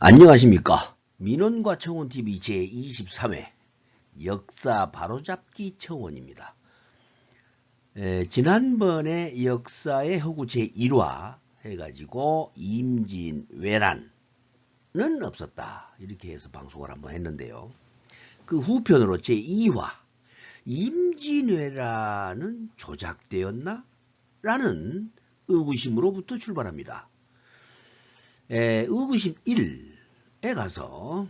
안녕하십니까. 민원과 청원TV 제23회 역사 바로잡기 청원입니다. 에, 지난번에 역사의 허구 제1화 해가지고 임진 왜란은 없었다. 이렇게 해서 방송을 한번 했는데요. 그 후편으로 제2화 임진 왜란은 조작되었나? 라는 의구심으로부터 출발합니다. 에, 의구심 1에 가서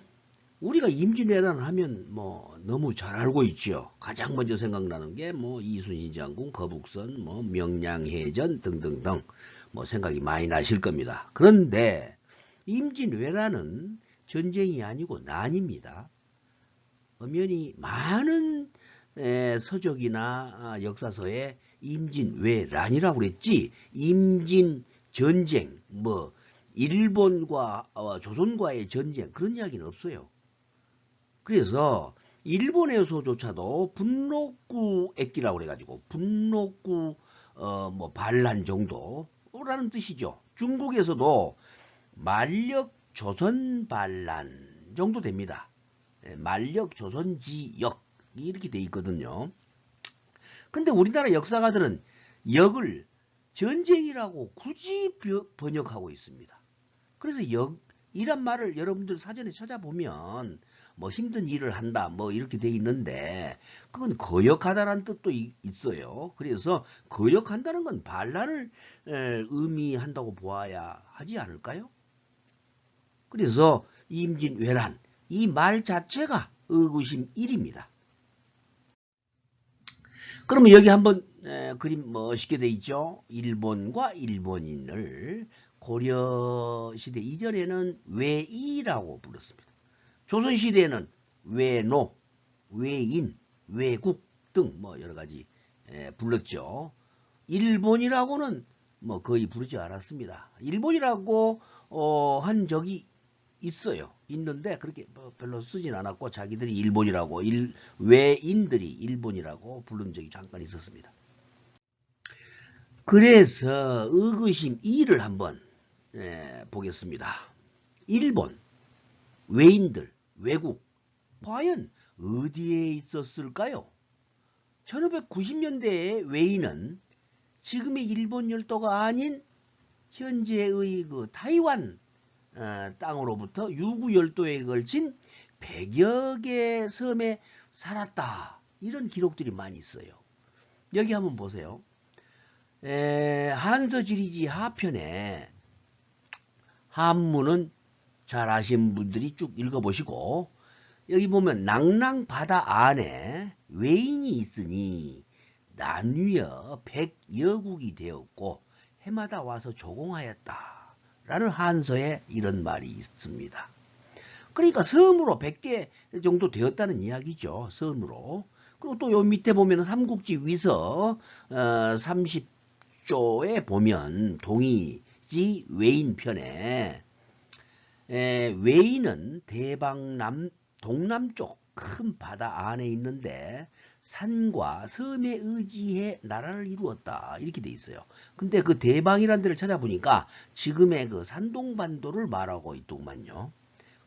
우리가 임진왜란 하면 뭐 너무 잘 알고 있죠. 가장 먼저 생각나는 게 뭐 이순신 장군, 거북선, 뭐 명량해전 등등등 뭐 생각이 많이 나실 겁니다. 그런데 임진왜란은 전쟁이 아니고 난입니다. 엄연히 많은 에, 서적이나 아, 역사서에 임진왜란이라고 그랬지 임진 전쟁 뭐 일본과 어, 조선과의 전쟁 그런 이야기는 없어요. 그래서 일본에서조차도 분노구 액기라고 그래가지고 분노구 어, 뭐 반란 정도라는 뜻이죠. 중국에서도 만력 조선 반란 정도 됩니다. 예, 만력 조선 지역 이렇게 돼 있거든요. 근데 우리나라 역사가들은 역을 전쟁이라고 굳이 벼- 번역하고 있습니다. 그래서 역 이란 말을 여러분들 사전에 찾아보면 뭐 힘든 일을 한다 뭐 이렇게 돼 있는데 그건 거역하다라는 뜻도 이- 있어요. 그래서 거역한다는 건 반란을 에, 의미한다고 보아야 하지 않을까요? 그래서 임진왜란 이 말 자체가 의구심 1입니다. 그러면 여기 한번 에, 그림 멋있게 돼 있죠. 일본과 일본인을 고려 시대 이전에는 외이라고 불렀습니다. 조선 시대에는 외노, 외인, 외국 등 뭐 여러 가지 에, 불렀죠. 일본이라고는 뭐 거의 부르지 않았습니다. 일본이라고 어, 한 적이 있어요. 있는데 그렇게 뭐 별로 쓰진 않았고 자기들이 일본이라고 일, 외인들이 일본이라고 부른 적이 잠깐 있었습니다. 그래서 의구심 2를 한번 예, 보겠습니다. 일본, 외인들, 외국, 과연 어디에 있었을까요? 1590년대의 외인은 지금의 일본 열도가 아닌 현재의 그 타이완 어, 땅으로부터 유구 열도에 걸친 100여 개 섬에 살았다. 이런 기록들이 많이 있어요. 여기 한번 보세요. 에, 한서 지리지 하편에 한문은 잘 아시는 분들이 쭉 읽어보시고 여기 보면 낭랑 바다 안에 외인이 있으니 나뉘어 백여국이 되었고 해마다 와서 조공하였다. 라는 한서에 이런 말이 있습니다. 그러니까 섬으로 100개 정도 되었다는 이야기죠. 섬으로. 그리고 또 요 밑에 보면 삼국지 위서 어, 30조에 보면 동 의지 외인 편에 에, 외인은 대방남 동남쪽 큰 바다 안에 있는데 산과 섬에 의지해 나라를 이루었다 이렇게 돼 있어요. 근데 그 대방이라는 데를 찾아보니까 지금의 그 산동반도를 말하고 있더구만요.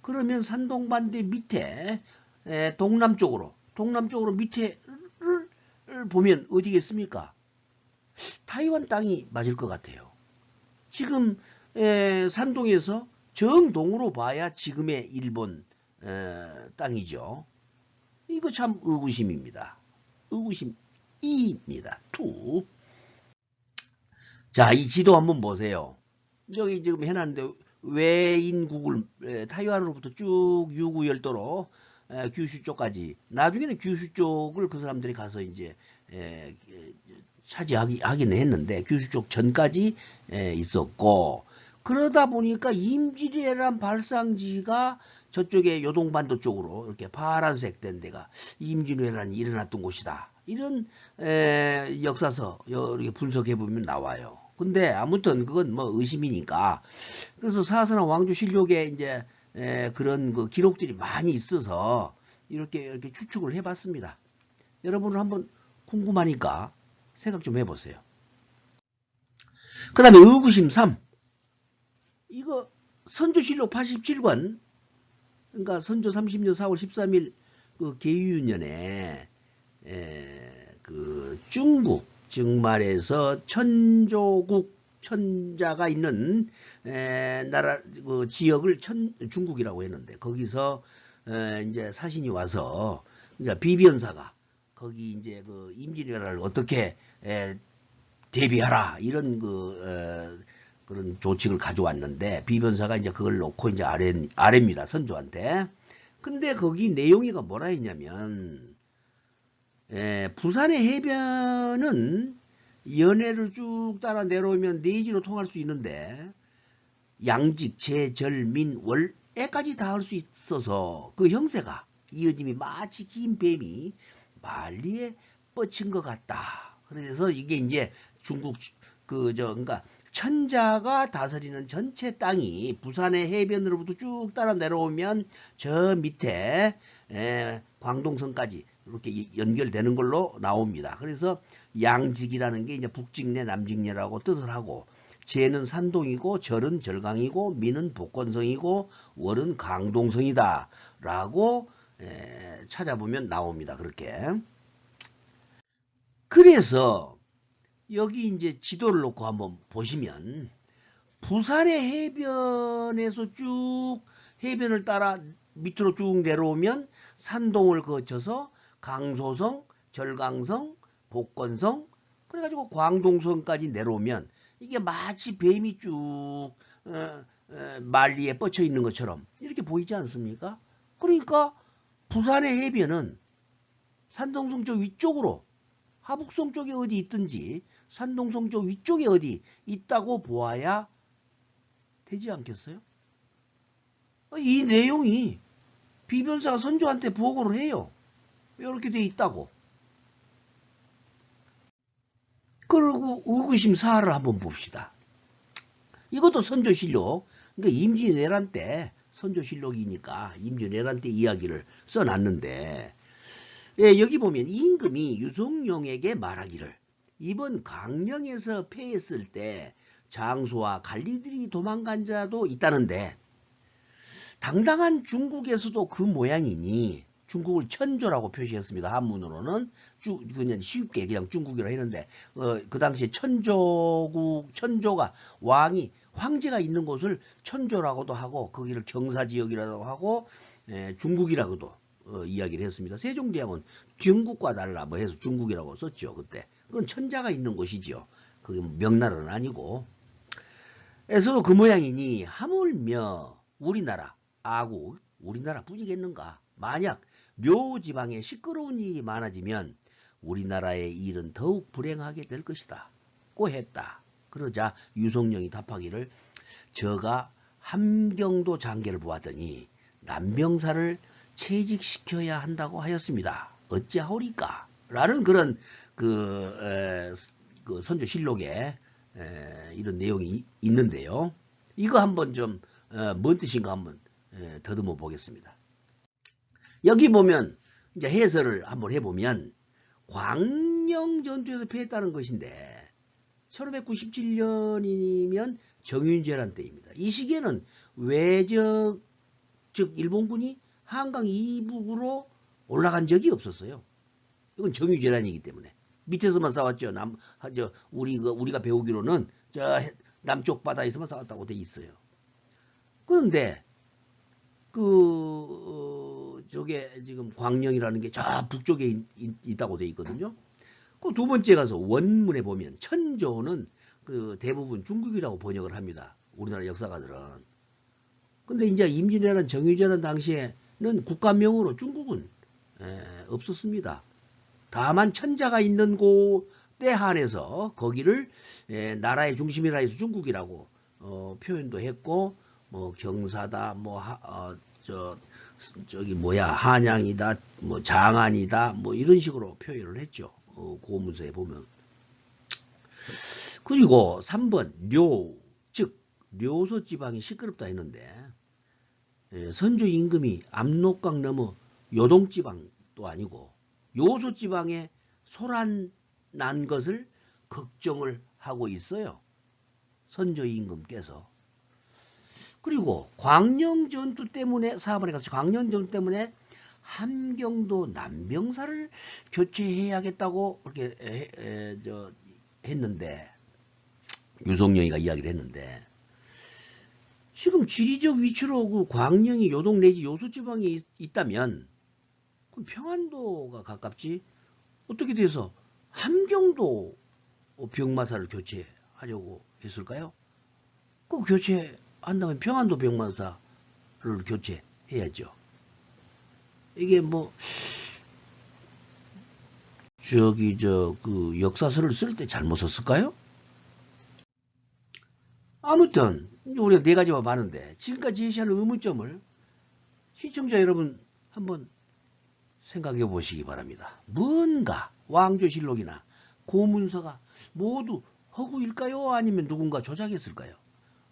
그러면 산동반도 밑에 에, 동남쪽으로 동남쪽으로 밑에를 보면 어디겠습니까? 타이완 땅이 맞을 것 같아요. 지금 에, 산동에서 정동으로 봐야 지금의 일본 에, 땅이죠. 이거 참 의구심입니다. 의구심 2입니다. 2. 자, 이 지도 한번 보세요. 저기 지금 해놨는데 외인국을 에, 타이완으로부터 쭉 유구 열도로 에, 규슈 쪽까지 나중에는 규슈 쪽을 그 사람들이 가서 이제 에, 에, 차지하기는 했는데 규슈 쪽 전까지 에, 있었고 그러다 보니까 임진왜란 발상지가 저쪽에 요동반도 쪽으로 이렇게 파란색 된 데가 임진왜란이 일어났던 곳이다. 이런 에, 역사서 이렇게 분석해 보면 나와요. 근데 아무튼 그건 뭐 의심이니까 그래서 사서나 왕조 실록에 이제 에, 그런 그 기록들이 많이 있어서 이렇게 이렇게 추측을 해봤습니다. 여러분은 한번 궁금하니까 생각 좀 해보세요. 그 다음에 의구심 3. 이거 선조실록 87권 그러니까 선조 30년 4월 13일 그 계유년에 에, 그 중국 즉 말해서 천조국 천자가 있는 에, 나라 그 지역을 천 중국이라고 했는데 거기서 에, 이제 사신이 와서 이제 비변사가 거기 이제 그 임진왜란을 어떻게 에, 대비하라 이런 그 에, 그런 조칙을 가져왔는데 비변사가 이제 그걸 놓고 이제 아래 아래입니다 선조한테. 근데 거기 내용이가 뭐라 했냐면 에, 부산의 해변은 연해를 쭉 따라 내려오면 내지로 통할 수 있는데 양직, 제, 절, 민, 월 에까지 다 할 수 있어서 그 형세가 이어짐이 마치 긴 뱀이 말리에 뻗친 것 같다. 그래서 이게 이제 중국 그저 그러니까 천자가 다스리는 전체 땅이 부산의 해변으로부터 쭉 따라 내려오면 저 밑에 에, 광동성까지 이렇게 연결되는 걸로 나옵니다. 그래서 양직이라는 게 이제 북직내 남직내라고 뜻을 하고 제는 산동이고 절은 절강이고 민은 복권성이고 월은 강동성이다 라고 에, 찾아보면 나옵니다. 그렇게. 그래서 여기 이제 지도를 놓고 한번 보시면 부산의 해변에서 쭉 해변을 따라 밑으로 쭉 내려오면 산동을 거쳐서 강소성, 절강성, 복건성 그래가지고 광동성까지 내려오면 이게 마치 뱀이 쭉 어, 어, 만리에 뻗쳐 있는 것처럼 이렇게 보이지 않습니까? 그러니까 부산의 해변은 산동성 저 위쪽으로 하북성 쪽에 어디 있든지 산동성 쪽 위쪽에 어디 있다고 보아야 되지 않겠어요? 이 내용이 비변사가 선조한테 보고를 해요. 이렇게 돼 있다고. 그리고 의구심 사를 한번 봅시다. 이것도 선조실록, 그러니까 임진왜란 때 선조실록이니까 임진왜란 때 이야기를 써놨는데 예, 여기 보면 임금이 유성룡에게 말하기를 이번 강령에서 패했을 때 장수와 관리들이 도망간 자도 있다는데 당당한 중국에서도 그 모양이니 중국을 천조라고 표시했습니다. 한문으로는 주, 그냥 쉽게 그냥 중국이라고 했는데 어, 그 당시에 천조국 천조가 왕이 황제가 있는 곳을 천조라고도 하고 거기를 경사지역이라고 하고 에, 중국이라고도 어, 이야기를 했습니다. 세종대왕은 중국과 달라 뭐 해서 중국이라고 썼죠 그때. 그건 천자가 있는 곳이죠. 그게 뭐 명나라는 아니고. 에서도 그 모양이니 하물며 우리나라 아국 우리나라 뿌지겠는가? 만약 묘지방에 시끄러운 일이 많아지면 우리나라의 일은 더욱 불행하게 될 것이다. 고 했다. 그러자 유성령이 답하기를 저가 함경도 장계를 보았더니 남병사를 채직시켜야 한다고 하였습니다. 어찌하오리까? 라는 그런 그, 에, 그 선조실록에 에, 이런 내용이 있는데요. 이거 한번 좀, 어, 뭔 뜻인가 한번 에, 더듬어 보겠습니다. 여기 보면 이제 해설을 한번 해보면 광령 전투에서 패했다는 것인데 1597년이면 정윤재란 때입니다. 이 시기에는 외적 즉 일본군이 한강 이북으로 올라간 적이 없었어요. 이건 정유재란이기 때문에 밑에서만 싸웠죠. 남, 저 우리 그 우리가 배우기로는 저 남쪽 바다에서만 싸웠다고 돼 있어요. 그런데 그 어, 저게 지금 광령이라는 게 저 북쪽에 있, 있, 다고 돼 있거든요. 그 두 번째 가서 원문에 보면 천조는 그 대부분 중국이라고 번역을 합니다. 우리나라 역사가들은. 근데 이제 임진왜란 정유재란 당시에는 국가명으로 중국은 에, 없었습니다. 다만 천자가 있는 곳에 한해서 거기를 에, 나라의 중심이라 해서 중국이라고 어, 표현도 했고 뭐 경사다 뭐 하, 어, 저 저기 뭐야 한양이다 뭐 장안이다 뭐 이런 식으로 표현을 했죠. 어, 고문서에 보면 그리고 3번 료, 즉 료소 지방이 시끄럽다 했는데 예, 선조 임금이 압록강 넘어 요동 지방도 아니고 요소 지방에 소란 난 것을 걱정을 하고 있어요. 선조 임금께서 그리고 광령 전투 때문에 사업원에 가서 광령 전투 때문에 함경도 남병사를 교체해야겠다고 그렇게 에, 에, 저 했는데 유성영이가 이야기를 했는데 지금 지리적 위치로 그 광령이 요동 내지 요수지방에 있, 있다면 그럼 평안도가 가깝지 어떻게 돼서 함경도 병마사를 교체하려고 했을까요? 그 교체 한다면 평안도 병마사를 교체해야죠. 이게 뭐 저기 저 그 역사서를 쓸 때 잘못 썼을까요? 아무튼 우리가 네 가지가 많은데 지금까지 제시하는 의문점을 시청자 여러분 한번 생각해 보시기 바랍니다. 뭔가 왕조실록이나 고문서가 모두 허구일까요? 아니면 누군가 조작했을까요?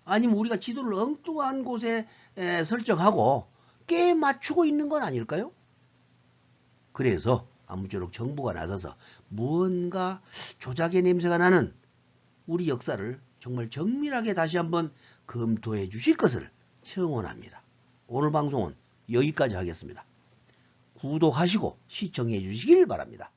아니면 우리가 지도를 엉뚱한 곳에 에, 설정하고 깨 맞추고 있는 건 아닐까요? 그래서 아무쪼록 정부가 나서서 무언가 조작의 냄새가 나는 우리 역사를 정말 정밀하게 다시 한번 검토해 주실 것을 청원합니다. 오늘 방송은 여기까지 하겠습니다. 구독하시고 시청해 주시길 바랍니다.